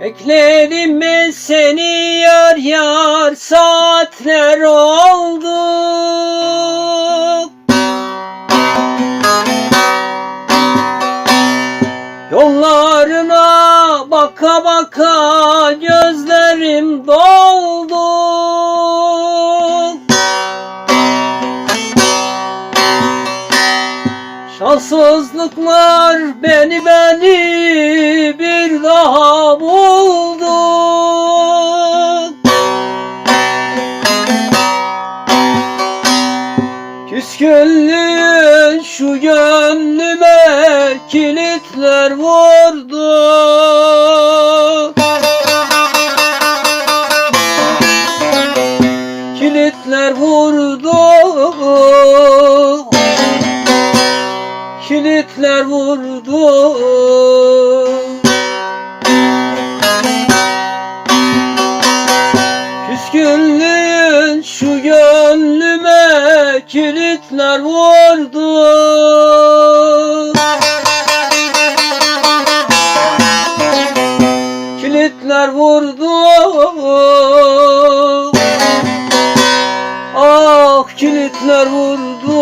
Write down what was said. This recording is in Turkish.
Bekledim ben seni yar yar saatler oldu. Baka baka gözlerim doldu. Şanssızlıklar beni beni bir daha buldu. Küskünlüğün şu gönlüme kilitler vurdu. Kilitler vurdu. Kilitler vurdu. Küskünlüğün şu gönlüme kilitler vurdu Kilitler vurdu. Ah kilitler vurdu